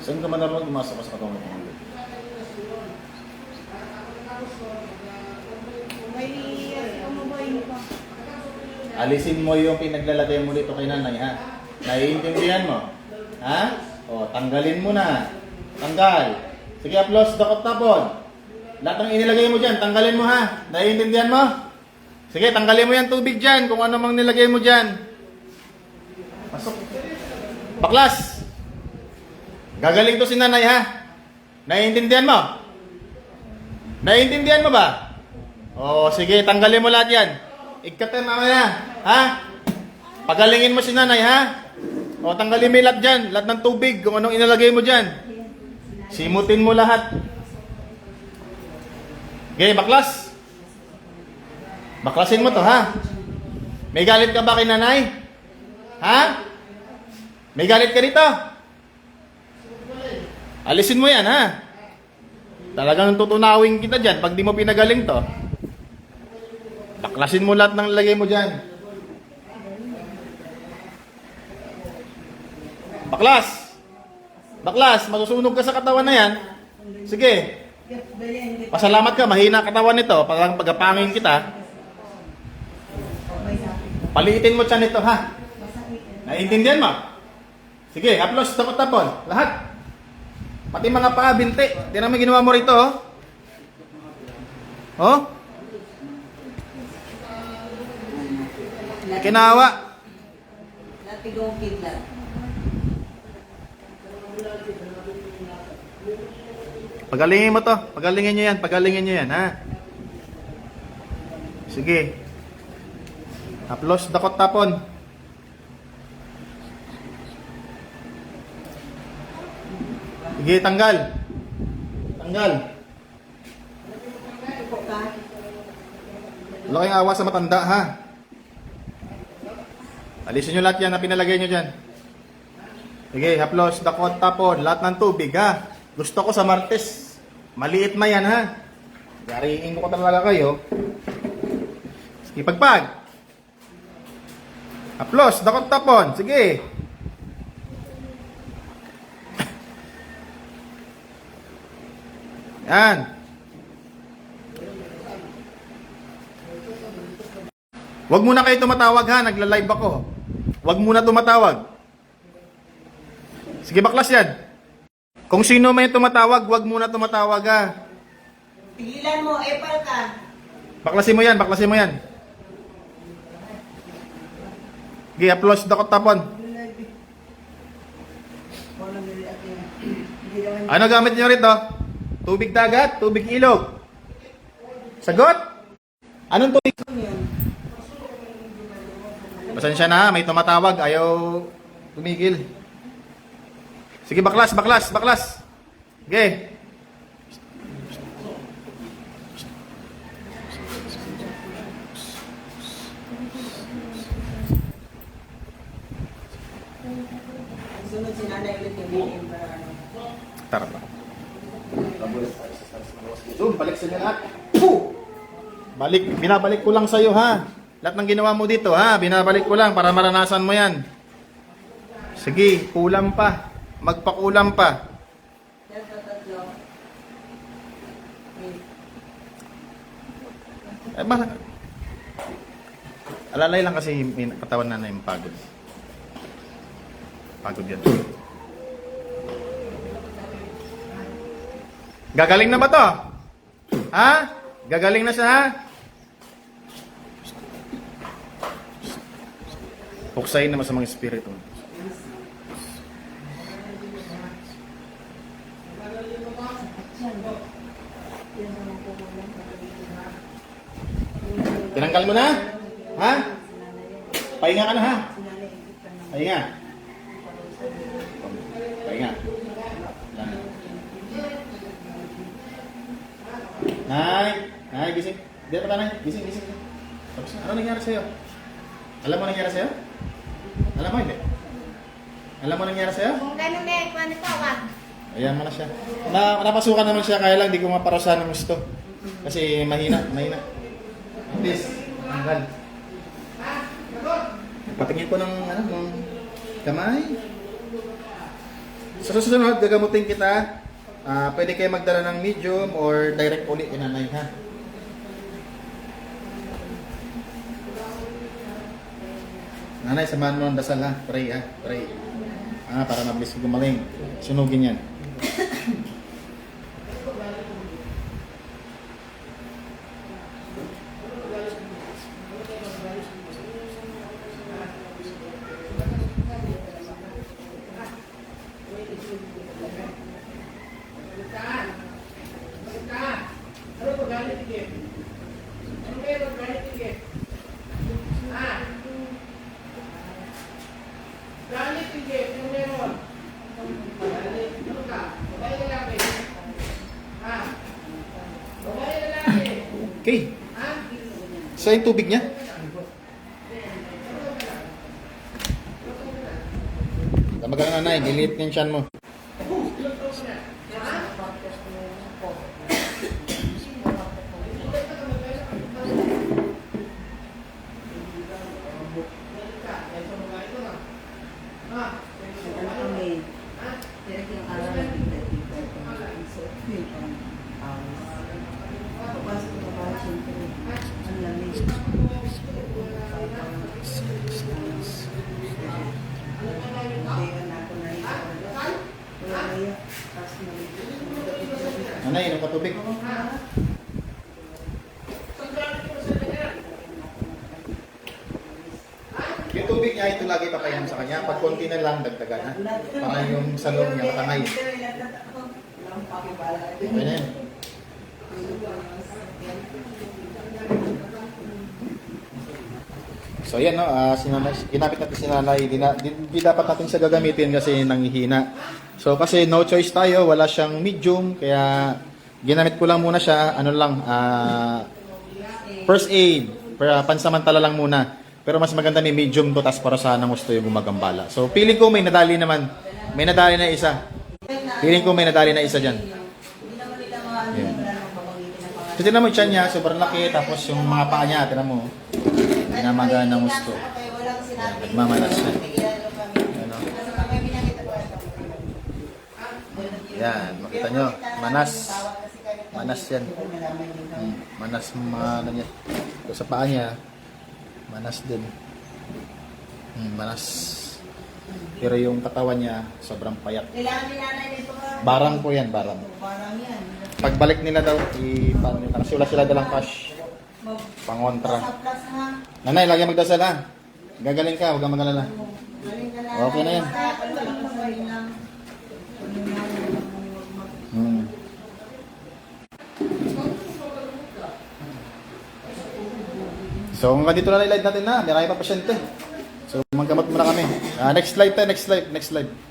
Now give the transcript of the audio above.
Saan ka man naman gumasok ka sa katawan ng. Alisin mo yung pinaglalagay mo dito kay nanay, ha? Naiintindihan mo? Ha? O, tanggalin mo na. Tanggal. Sige, applause, dakot tapon. Lahat ng inilagay mo dyan, tanggalin mo ha. Naiintindihan mo? Sige, tanggalin mo yan tubig dyan, kung ano mang nilagay mo dyan. Pasok. Baklas! Gagaling to si nanay ha. Naiintindihan mo? Naiintindihan mo ba? Oo, sige, tanggalin mo lahat yan. Ikate mamaya, ha? Pagalingin mo si nanay, ha? O, tanggalin mo lahat dyan, lahat ng tubig, kung anong inalagay mo dyan. Simutin mo lahat. Okay, baklas. Baklasin mo to, ha? May galit ka ba kay nanay? Ha? May galit ka dito? Alisin mo yan, ha? Talagang tutunawin kita dyan pag di mo pinagaling to. Baklasin mo lahat ng lagay mo dyan. Baklas! Baklas! Masusunog ka sa katawan na yan. Sige. Pasalamat ka, mahina katawan nito. Parang pagkapangin kita. Paliitin mo siya nito, ha? Naiintindihan mo? Sige, haplos, tapon-tapon. Lahat. Pati mga paa, binti. Tinan mo ginawa mo rito, oh. Oh? Kinawa. Latigong kidlat. Pagalingin mo to. Pagalingin nyo yan. Pagalingin nyo yan, ha? Sige. Haplos, dakot, tapon. Sige, tanggal. Tanggal. Laking awa sa matanda, ha? Alisin nyo lahat yan na pinalagay nyo dyan. Sige, haplos, dakot, tapon, lahat ng tubig, ha? Gusto ko sa Martes. Maliit ma yan, ha? Yariin ko talaga kayo. Sige, pagpag. Haplos, dakot, tapon. Sige. Yan. Huwag muna kayo tumatawag ha, nagla-live ako. Huwag muna tumatawag. Sige baklas yan. Kung sino may tumatawag, huwag muna tumatawag ha. Tigilan mo, epal ka. Baklasin mo yan, baklasin mo yan. Sige, applause, dakot tapon. Ano gamit niyo rito? Tubig dagat, tubig ilog. Sagot? Anong tubig? Pasensya na, may tumatawag, ayaw tumigil. Sige, baklas, baklas, baklas. Sige. Sunod si BM para ano. Tara ba? So, balik sa inyo Puh! Balik, binabalik ko lang sa'yo ha. Lahat ng ginawa mo dito ha, binabalik ko lang para maranasan mo yan. Sige, kulang pa. Magpakulang pa. Eh, ma- Alalay lang kasi may katawan na na yung pagod. Pagod yan. Gagaling na ba to? Ha? Gagaling na siya ha? Puksayin naman sa mga espiritu. Tinanggal mo na? Ha? Pahinga ka na ha? Pahinga. Pahinga. Nay, nay, gising. Di pa tanay, gising, gising. Tapos na, ano nangyari sa'yo? Alam mo nangyari sa'yo? Alam mo hindi? Alam mo nangyari sa'yo? Kung ganun na, paano tawag? Ayan mo na siya. Na, napasukan naman siya, kaya lang di ko maparusahan ng gusto. Kasi mahina, mahina. Please, tanggal. Patingin ko ng, ano, ng Kamay. Sa susunod, gagamutin kita. Ah, pwede kayo magdala ng medium or direct uli kay nanay ha. Nanay, samahan mo ang dasal ha. Pray ha. Pray. Ah, para mabilis gumaling. Sunugin yan. Okay. Sa yung tubig niya? Tamagan na nanay, delete yung chan mo. Nagano kami. Direct yung araw na dito dito. So, yun ang house. Papasok ko ba, siyempre, ang lamig. Kaya na ako na rin. Wala kaya, tapos ka tubig. Yung tubig niya, ito lagi papainom sa kanya. Pag konti na lang, dagdagan ha. Para yung sa loob niya matangay. Okay. So yan no, ah sinanay, ginamit natin si nanay, di, na, di, di dapat natin siya gagamitin kasi nanghihina. So kasi no choice tayo, wala siyang medium, kaya ginamit ko lang muna siya, ano lang, ah first aid, para pansamantala lang muna. Pero mas maganda may medium to, tas para sa nang gusto yung gumagambala. So feeling ko may nadali naman, may nadali na isa. Feeling ko may nadali na isa dyan. Yeah. So tinan mo yung tiyan niya, sobrang laki, tapos yung mga paa niya, tinan mo, Pinamagaan ng gusto. Sinabi. Nagmamanas siya. Ano? Yan, makita nyo, manas. Manas yan. Hmm, manas mga ano niya. So, sa paa niya, manas din. Hmm, manas. Pero yung katawan niya, sobrang payat. Barang po yan, barang. Pagbalik nila daw, i paano nila, kasi wala sila dalang cash. Pangontra. Nanay, lagi magdasal ha. Gagaling ka, huwag kang magalala. Okay na yan. Basta, ano lang, galing lang. Ano lang, mag- Hmm. So, hanggang dito na live natin na. Marami pa pasyente. So, magkamot muna kami. Ah, next slide tayo, next slide, next slide.